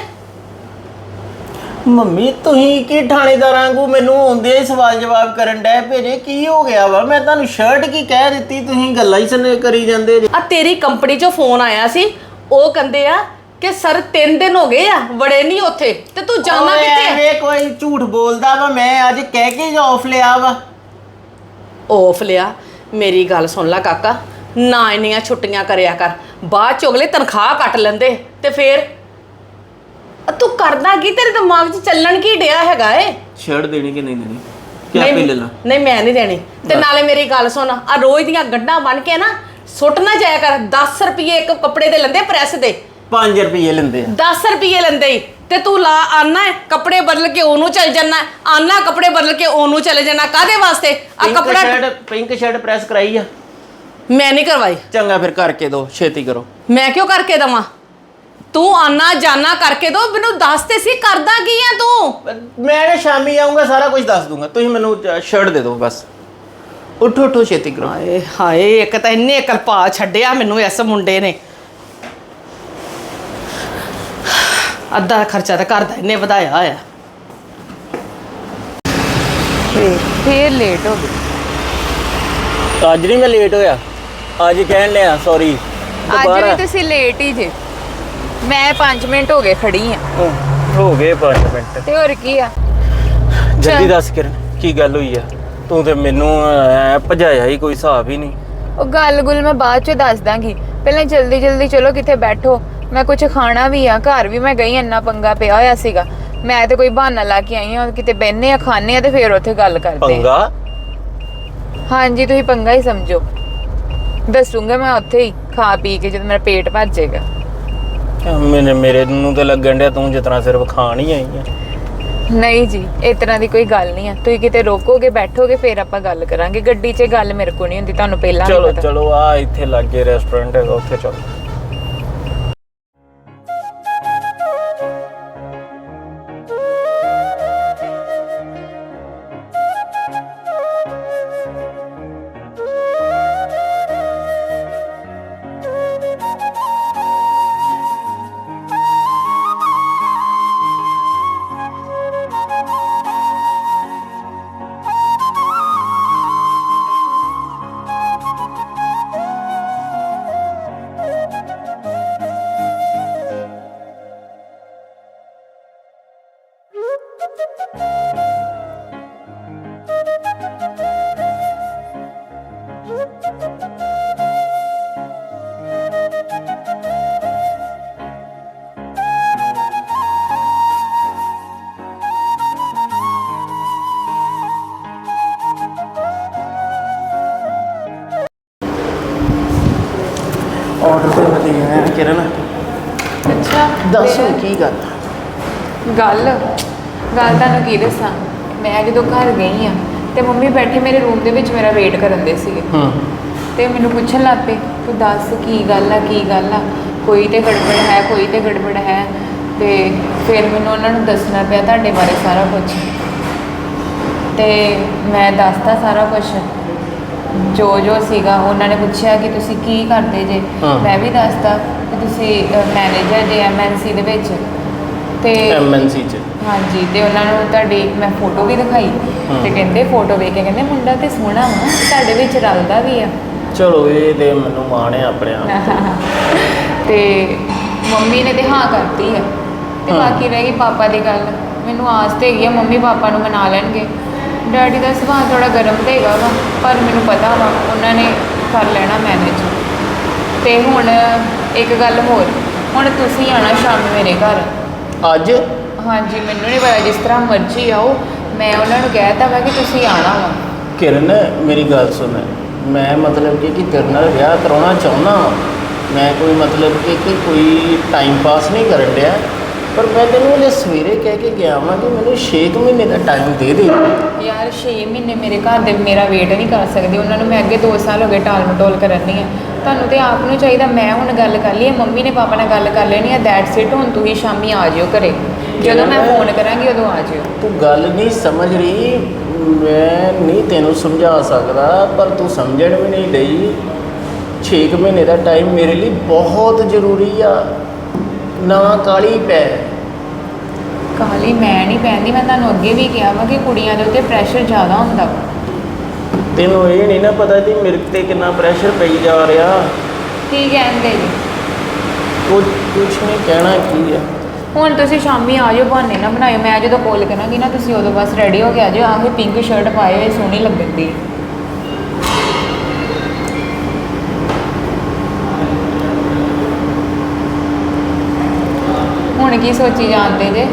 ਮੰਮੀ ਤੁਸੀਂ ਕੀ ਥਾਣੇਦਾਰਾਂ ਵਾਂਗੂ ਮੈਨੂੰ ਆਉਂਦੇ ਹੀ ਸਵਾਲ ਜਵਾਬ ਕਰਨ ਡੈ ਭੇਜੇ ਕੀ ਹੋ ਗਿਆ ਵਾ? ਮੈਂ ਤੁਹਾਨੂੰ ਸ਼ਰਟ ਕੀ ਕਹਿ ਦਿੱਤੀ? ਤੁਸੀਂ ਗੱਲਾਂ ਹੀ ਸਨੇ ਕਰੀ ਜਾਂਦੇ ਜੇ। ਆ ਤੇਰੀ ਕੰਪਨੀ 'ਚੋਂ ਫੋਨ ਆਇਆ ਸੀ। ਉਹ ਕਹਿੰਦੇ ਆ ਕਿ ਸਰ 3 ਦਿਨ ਹੋ ਗਏ ਆ ਵੜੇ ਨਹੀਂ ਉੱਥੇ। ਤੇ ਤੂੰ ਜਾਣਾ ਓਏ ਕਿੱਥੇ? ਐਵੇਂ ਕੋਈ ਝੂਠ ਬੋਲਦਾ ਵਾ? ਮੈਂ ਅੱਜ ਕਹਿ ਕੇ ਆਫ ਲਿਆ ਵਾ। ਔਫ ਲਿਆ? ਮੇਰੀ ਗੱਲ ਸੁਣ ਲੈ ਕਾਕਾ। ਨਾ ਇੰਨੀਆਂ ਛੁੱਟੀਆਂ ਕਰਿਆ ਕਰ। ਬਾਅਦ ਚ ਅਗਲੇ ਤਨਖਾਹ ਕੱਟ ਲੈਂਦੇ। ਤੇ ਫੇਰ ਤੂੰ ਕਰਦਾ ਕੀ? ਤੇਰੇ ਦਿਮਾਗ 'ਚ ਚੱਲਣ ਕੀ ਡਿਆ ਹੈਗਾ ਏ? ਸ਼ਰਟ ਦੇਣੀ ਕਿ ਨਹੀਂ ਦੇਣੀ? ਕਿਆ ਪੀ ਲੈ ਲਾ। ਨਹੀਂ ਮੈਂ ਨਹੀਂ ਦੇਣੀ। ਤੇ ਨਾਲੇ ਮੇਰੀ ਗੱਲ ਸੁਣ ਆ ਰੋਜ਼ ਦੀਆਂ ਗੱਡਾਂ ਬਣ ਕੇ ਨਾ ਸੁੱਟ ਨਾ ਜਾਇਆ ਕਰ। 10 ਰੁਪਏ ਇੱਕ ਕੱਪੜੇ ਦੇ ਲੈਂਦੇ ਪ੍ਰੈਸ ਦੇ। 5 ਰੁਪਏ ਲੈਂਦੇ ਆ। 10 ਰੁਪਏ ਲੈਂਦੇ ਈ। ਤੇ ਤੂੰ ਲਾ ਆਨਾ ਕੱਪੜੇ ਬਦਲ ਕੇ ਉਹਨੂੰ ਚੱਲ ਜਾਣਾ ਆਨਾ ਕੱਪੜੇ ਬਦਲ ਕੇ ਉਹਨੂੰ ਚਲੇ ਜਾਣਾ ਕਾਦੇ ਵਾਸਤੇ? ਆ ਪਿੰਕ ਕੱਪੜਾ ਸ਼ਰਟ ਪਿੰਕ ਸ਼ਰਟ ਪ੍ਰੈਸ ਕਰਾਈ ਆ। ਮੈਂ ਨਹੀਂ ਕਰਵਾਈ। ਚੰਗਾ ਫਿਰ ਕਰਕੇ ਦੋ ਛੇਤੀ ਕਰੋ। ਮੈਂ ਕਿਉਂ ਕਰਕੇ ਦਵਾਂ? ਤੂੰ ਆਨਾ ਜਾਨਾ ਕਰਕੇ ਦੋ ਮੈਨੂੰ ਦੱਸ ਤੇ ਸੀ ਕਰਦਾ ਕੀ ਆ ਤੂੰ? ਮੈਂ ਨਾ ਸ਼ਾਮੀ ਆਉਂਗਾ ਸਾਰਾ ਕੁਝ ਦੱਸ ਦੂੰਗਾ। ਤੁਸੀਂ ਮੈਨੂੰ ਸ਼ਰਟ ਦੇ ਦਿਓ ਬਸ। ਉੱਠੋ ਉੱਠੋ ਛੇਤੀ ਕਰੋ। ਹਾਏ ਹਾਏ ਇੱਕ ਤਾਂ ਇੰਨੇ ਕਿਰਪਾ ਛੱਡਿਆ ਮੈਨੂੰ ਇਸ ਮੁੰਡੇ ਨੇ। ਅੱਧਾ ਖਰਚਾ ਤਾਂ ਘਰ ਦਾ ਇਹਨੇ ਵਧਾਇਆ ਹੋਇਆ। ਫੇਰ ਲੇਟ ਹੋ ਗਏ। ਅੱਜ ਨਹੀਂ ਮੈਂ ਲੇਟ ਹੋਇਆ। ਅੱਜ ਕਹਿਣ ਲਿਆ ਸੌਰੀ ਅੱਜ ਵੀ ਤੁਸੀਂ ਲੇਟ ਹੀ ਜੇ। ਮੈਂ 5 ਮਿੰਟ ਹੋ ਗਏ ਖੜੀ ਆ। ਹੋ ਗਏ 5 ਮਿੰਟ। ਤੇ ਹੋਰ ਕੀ ਆ? ਜਲਦੀ ਦੱਸ ਕਿਰਨ ਕੀ ਗੱਲ ਹੋਈ ਆ? ਤੂੰ ਤੇ ਮੈਨੂੰ ਐ ਭਜਾਇਆ ਹੀ ਕੋਈ ਹਿਸਾਬ ਹੀ ਨਹੀਂ। ਉਹ ਗੱਲ ਗੁੱਲ ਮੈਂ ਬਾਅਦ ਚ ਦੱਸ ਦਾਂਗੀ। ਪਹਿਲਾਂ ਜਲਦੀ ਜਲਦੀ ਚਲੋ ਕਿਤੇ ਬੈਠੋ। ਮੈਂ ਕੁਝ ਖਾਣਾ ਵੀ ਆ ਘਰ ਵੀ ਮੈਂ ਗਈ ਇੰਨਾ ਪੰਗਾ ਪਿਆ ਹੋਇਆ ਸੀਗਾ। ਮੈਂ ਤੇ ਕੋਈ ਬਹਾਨਾ ਲਾ ਕੇ ਆਈ ਹਾਂ ਕਿਤੇ ਬੈਨੇ ਆ ਖਾਣੇ ਆ ਤੇ ਫੇਰ ਉੱਥੇ ਗੱਲ ਕਰਦੇ ਆ। ਪੰਗਾ? ਹਾਂਜੀ ਤੁਸੀਂ ਪੰਗਾ ਹੀ ਸਮਝੋ। ਦੱਸੂਗਾ ਮੈਂ ਉੱਥੇ ਹੀ ਖਾ ਪੀ ਕੇ ਜਦੋਂ ਮੇਰਾ ਪੇਟ ਭਰ ਜਾਏਗਾ। ਮੈਨੇ ਮੇਰੇ ਨੂੰ ਤੇ ਲੱਗਣ ਡਿਆ ਤੂੰ ਜਿਤਨਾ ਸਿਰਫ ਖਾਣ ਹੀ ਆਈ ਆ। ਨਹੀਂ ਜੀ ਇਸ ਤਰ੍ਹਾਂ ਦੀ ਕੋਈ ਗੱਲ ਨਹੀਂ ਆ। ਤੁਸੀਂ ਕਿਤੇ ਰੋਕੋਗੇ ਬੈਠੋਗੇ ਫਿਰ ਆਪਾਂ ਗੱਲ ਕਰਾਂਗੇ। ਗੱਡੀ 'ਚ ਗੱਲ ਮੇਰੇ ਕੋਲ ਨਹੀਂ ਹੁੰਦੀ ਤੁਹਾਨੂੰ ਪਹਿਲਾਂ ਵੀ ਚਲੋ ਪਤਾ। ਚਲੋ ਆ ਇੱਥੇ ਲੱਗੇ ਰੈਸਟੋਰੈਂਟ ਹੈਗਾ ਉੱਥੇ ਚਲੋ। ਆਰਡਰ ਤੇ ਮੈਂ ਦੇ ਆਇਆ ਕਿਰਨ ਅੱਛਾ ਦੱਸ ਹੁਣ ਕੀ ਗੱਲ ਗੱਲ ਤੁਹਾਨੂੰ ਕੀ ਦੱਸਾਂ? ਮੈਂ ਜਦੋਂ ਘਰ ਗਈ ਆ ਤੇ ਮੰਮੀ ਬੈਠੇ ਮੇਰੇ ਰੂਮ ਦੇ ਵਿੱਚ ਮੇਰਾ ਵੇਟ ਕਰਨ ਦੇ ਸੀਗੇ। ਹੂੰ। ਤੇ ਮੈਨੂੰ ਪੁੱਛਣ ਲੱਗ ਪਏ ਤੂੰ ਦੱਸ ਕੀ ਗੱਲ ਆ ਕੀ ਗੱਲ ਆ? ਕੋਈ ਤੇ ਗੜਬੜ ਹੈ ਕੋਈ ਤੇ ਗੜਬੜ ਹੈ। ਤੇ ਫਿਰ ਮੈਨੂੰ ਉਹਨਾਂ ਨੂੰ ਦੱਸਣਾ ਪਿਆ ਤੁਹਾਡੇ ਬਾਰੇ ਸਾਰਾ ਕੁਝ ਤੇ ਮੈਂ ਦੱਸਤਾ ਸਾਰਾ ਕੁਝ ਜੋ ਜੋ ਸੀਗਾ ਉਹਨਾਂ ਨੇ ਪੁੱਛਿਆ ਕਿ ਤੁਸੀਂ ਕੀ ਕਰਦੇ ਜੇ? ਹਾਂ। ਮੈਂ ਵੀ ਦੱਸਤਾ ਕਿ ਤੁਸੀਂ ਮੈਨੇਜਰ ਜੇ ਐਮਐਨਸੀ ਦੇ ਵਿੱਚ। ਤੇ ਐਮਐਨਸੀ ਚ। ਹਾਂਜੀ ਤੇ ਉਹਨਾਂ ਨੂੰ ਤੁਹਾਡੀ ਮੈਂ ਫੋਟੋ ਵੀ ਦਿਖਾਈ ਤੇ ਕਹਿੰਦੇ ਫੋਟੋ ਵੇਖ ਕੇ ਕਹਿੰਦੇ ਮੁੰਡਾ ਤੇ ਸੋਹਣਾ ਵਾ ਤੁਹਾਡੇ ਵਿੱਚ ਰਲਦਾ ਵੀ ਆ। ਚਲੋ ਇਹ ਤੇ ਮੈਨੂੰ ਮਾਣ ਹੈ ਆਪਣੇ ਆਪ ਤੇ। ਮੰਮੀ ਨੇ ਤੇ ਹਾਂ ਕਰਤੀ ਹੈ ਤੇ ਹਾਂ। ਬਾਕੀ ਰਹਿ ਗਈ ਪਾਪਾ ਦੀ ਗੱਲ। ਮੈਨੂੰ ਆਸ ਤੇ ਹੈਗੀ ਆ ਮੰਮੀ ਪਾਪਾ ਨੂੰ ਮਨਾ ਲੈਣਗੇ। ਡੈਡੀ ਦਾ ਸੁਭਾਅ ਥੋੜਾ ਗਰਮ ਤੇ ਹੈਗਾ ਵਾ ਪਰ ਮੈਨੂੰ ਪਤਾ ਵਾ ਉਹਨਾਂ ਨੇ ਕਰ ਲੈਣਾ ਮੈਨੇਜ ਤੇ ਹੁਣ ਇੱਕ ਗੱਲ ਹੋਰ ਹੁਣ ਤੁਸੀਂ ਆਣਾ ਸ਼ਾਮ ਨੂੰ ਮੇਰੇ ਘਰ। ਅੱਜ? ਹਾਂਜੀ ਮੈਨੂੰ ਨਹੀਂ ਪਤਾ ਜਿਸ ਤਰ੍ਹਾਂ ਮਰਜ਼ੀ ਆਓ। ਮੈਂ ਉਹਨਾਂ ਨੂੰ ਕਹਿਤਾ ਵਾ ਕਿ ਤੁਸੀਂ ਆਣਾ ਵਾ। ਕਿਰਨ ਮੇਰੀ ਗੱਲ ਸੁਣ। ਮੈਂ ਮਤਲਬ ਕਿ ਕਿ ਤੇਰੇ ਨਾਲ ਵਿਆਹ ਕਰਾਉਣਾ ਚਾਹੁੰਦਾ। ਮੈਂ ਕੋਈ ਮਤਲਬ ਕਿ ਕਿ ਕੋਈ ਟਾਈਮ ਪਾਸ ਨਹੀਂ ਕਰਨ ਡਿਆ। ਪਰ ਮੈਂ ਤੈਨੂੰ ਉਹਨੇ ਸਵੇਰੇ ਕਹਿ ਕੇ ਗਿਆ ਵਾਂ ਕਿ ਮੈਨੂੰ 6 ਮਹੀਨੇ ਦਾ ਟਾਈਮ ਦੇ ਦੇ। ਯਾਰ 6 ਮਹੀਨੇ ਮੇਰੇ ਘਰ ਦੇ ਮੇਰਾ ਵੇਟ ਨਹੀਂ ਕਰ ਸਕਦੇ। ਉਹਨਾਂ ਨੂੰ ਮੈਂ ਅੱਗੇ 2 ਸਾਲ ਹੋ ਗਏ ਟਾਲ ਮਟੋਲ ਕਰਨੀ ਹੈ। ਤੁਹਾਨੂੰ ਤੇ ਆਪ ਨੂੰ ਚਾਹੀਦਾ ਮੈਂ ਹੁਣ ਗੱਲ ਕਰ ਲਈ ਹੈ ਮੰਮੀ ਨੇ ਪਾਪਾ ਨਾਲ ਗੱਲ ਕਰ ਲੈਣੀ ਹੈ ਦੈਟਸ ਇਟ ਹੁਣ ਤੁਸੀਂ ਸ਼ਾਮੀ ਆ ਜਿਓ ਘਰੇ। ਜਦੋਂ ਮੈਂ ਫੋਨ ਕਰਾਂਗੀ ਉਦੋਂ ਆ ਜਿਓ। ਤੂੰ ਗੱਲ ਨਹੀਂ ਸਮਝ ਰਹੀ ਮੈਂ ਨਹੀਂ ਤੈਨੂੰ ਸਮਝਾ ਸਕਦਾ ਪਰ ਤੂੰ ਸਮਝਣ ਵੀ ਨਹੀਂ ਡਈ। 6 ਮਹੀਨੇ ਦਾ ਟਾਈਮ ਮੇਰੇ ਲਈ ਬਹੁਤ ਜ਼ਰੂਰੀ ਆ। ਨਾ ਕਾਲੀ ਪੈ। ਕਾਲੀ ਮੈਂ ਨਹੀਂ ਪੈਂਦੀ ਮੈਂ ਤੁਹਾਨੂੰ ਅੱਗੇ ਵੀ ਕਿਹਾ ਵਾ ਕਿ ਕੁੜੀਆਂ ਦੇ ਉੱਤੇ ਪ੍ਰੈਸ਼ਰ ਜ਼ਿਆਦਾ ਹੁੰਦਾ ਵਾ। ਤੈਨੂੰ ਇਹ ਨਹੀਂ ਨਾ ਪਤਾ ਕਿ ਮੇਰੇ ਤੇ ਕਿੰਨਾ ਪ੍ਰੈਸ਼ਰ ਪਈ ਜਾ ਰਿਹਾ। ਕੀ ਕਹਿੰਦੇ ਜੀ? ਕੁਝ ਕੁਛ ਨਹੀਂ ਕਹਿਣਾ ਕੀ ਆ। ਹੁਣ ਤੁਸੀਂ ਸ਼ਾਮੀ ਆ ਜਾਓ ਬਹਾਨੇ ਨਾ ਬਣਾਇਓ। ਮੈਂ ਜਦੋਂ ਕਾਲ ਕਰਾਂਗੀ ਨਾ ਤੁਸੀਂ ਉਦੋਂ ਬਸ ਰੈਡੀ ਹੋ ਕੇ ਆ ਜਾਓ ਆਹੇ ਪਿੰਕ ਸ਼ਰਟ ਪਾਏ ਹੋਏ ਸੋਹਣੀ ਲੱਗਣ ਦੀ ਹੁਣ ਕੀ ਸੋਚੀ ਜਾਂਦੇ ਜੇ?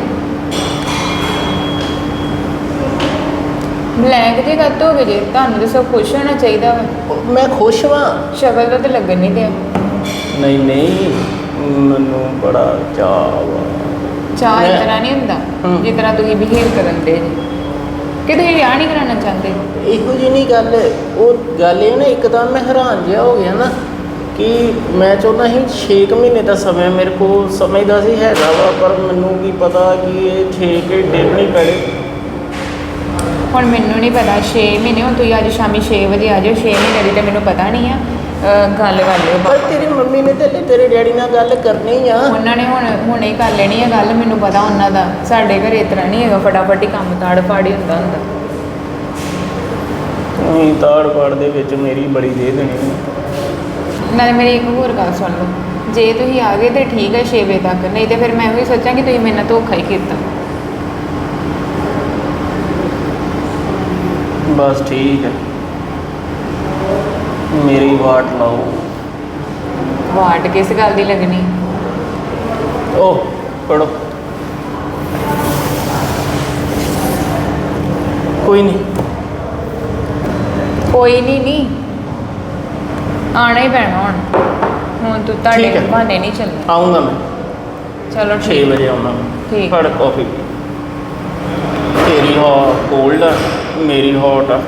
ਬਲੈਕ ਜੇ ਕੱਤ ਹੋ ਗਏ ਜੇ ਤੁਹਾਨੂੰ ਤਾਂ ਸਭ ਖੁਸ਼ ਹੋਣਾ ਚਾਹੀਦਾ ਵਾ। ਮੈਂ ਖੁਸ਼ ਵਾਂ। ਸ਼ਕਲ ਤਾਂ ਲੱਗਣ ਨਹੀਂ ਦਿਆ। ਨਹੀਂ ਨਹੀਂ ਮੈਨੂੰ ਬੜਾ ਚਾਅ ਵਾ। ਚਾਹ ਇਸ ਤਰ੍ਹਾਂ ਨਹੀਂ ਹੁੰਦਾ। ਜਿਸ ਤਰ੍ਹਾਂ ਤੁਸੀਂ ਬਿਹੇਵ ਕਰਨ ਦੇ ਜੀ। ਕਿ ਤੁਸੀਂ ਵਿਆਹ ਨਹੀਂ ਕਰਾਉਣਾ ਚਾਹੁੰਦੇ? ਇਹੋ ਜਿਹੀ ਨਹੀਂ ਗੱਲ ਉਹ ਗੱਲ ਇਹ ਨਾ ਇੱਕਦਮ ਮੈਂ ਹੈਰਾਨ ਜਿਹਾ ਹੋ ਗਿਆ ਨਾ ਕਿ ਮੈਂ ਚਾਹੁੰਦਾ ਸੀ 6 ਮਹੀਨੇ ਦਾ ਸਮਾਂ ਮੇਰੇ ਕੋਲ ਸਮਝਦਾ ਸੀ ਹੈਗਾ ਵਾ ਪਰ ਮੈਨੂੰ ਕੀ ਪਤਾ ਕਿ ਇਹ 6 ਘੰਟੇ ਵੀ ਨਹੀਂ ਪੈਣੇ। ਹੁਣ ਮੈਨੂੰ ਨਹੀਂ ਪਤਾ 6 ਮਹੀਨੇ ਹੁਣ ਤੁਸੀਂ ਅੱਜ ਸ਼ਾਮੀ 6 ਵਜੇ ਆ ਜਾਓ 6 ਮਹੀਨੇ ਦੀ ਤਾਂ ਮੈਨੂੰ ਪਤਾ ਨਹੀਂ ਆ। ਗੱਲ ਕਰ ਲਿਓ ਪਰ ਤੇਰੀ ਮੰਮੀ ਨੇ ਤੇ ਤੇਰੇ ਡੈਡੀ ਨਾਲ ਗੱਲ ਕਰਨੀ ਆ। ਉਹਨਾਂ ਨੇ ਹੁਣ ਹੁਣੇ ਹੀ ਕਰ ਲੈਣੀ ਹੈ ਗੱਲ ਮੈਨੂੰ ਪਤਾ ਉਹਨਾਂ ਦਾ। ਸਾਡੇ ਘਰੇ ਇਸ ਤਰ੍ਹਾਂ ਨਹੀਂ ਹੈਗਾ ਫਟਾਫਟ ਹੀ ਕੰਮ ਤਾੜ ਫਾੜੀ ਹੁੰਦਾ ਹੁੰਦਾ। ਤੁਸੀਂ ਤਾੜ ਪਾੜ ਦੇ ਵਿੱਚ ਮੇਰੀ ਬੜੀ ਦੇ ਦੇਣੀ ਆ। ਨਾਲੇ ਮੇਰੀ ਇੱਕ ਹੋਰ ਗੱਲ ਸੁਣ ਲਓ। ਜੇ ਤੁਸੀਂ ਆ ਗਏ ਤੇ ਠੀਕ ਹੈ 6 ਵਜੇ ਤੱਕ ਨਹੀਂ ਤੇ ਫਿਰ ਮੈਂ ਉਹੀ ਸੋਚਾਂਗੀ ਤੁਸੀਂ ਮੇਰੇ ਨਾਲ ਧੋਖਾ ਹੀ ਕੀਤਾ। ਬਸ ਠੀਕ ਹੈ ਮੇਰੀ ਵਾਟ ਲਾਓ। ਵਾਟ ਕਿਸ ਗੱਲ ਦੀ ਲੱਗਣੀ? ਓਹ ਪੜੋ ਕੋਈ ਨਹੀਂ। ਕੋਈ ਨਹੀਂ ਨਹੀਂ ਆਣਾ ਹੀ ਪੈਣਾ ਹੁਣ। ਹੁਣ ਤੂੰ ਤੁਹਾਡੇ ਠੀਕ ਹੈ। ਬਹਾਨੇ ਨਹੀਂ ਚੱਲਣਾ। ਆਉਂਗਾ ਮੈਂ। ਚਲੋ 6 ਠੀਕ। ਵਜੇ ਆਉਣਾ ਠੀਕ। ਫੜ ਕਾਫੀ। ਤੇਰੀ ਹੋ ਕੋਲਡ ਆ। ਮੇਰੀ ਹੌਟ ਆ।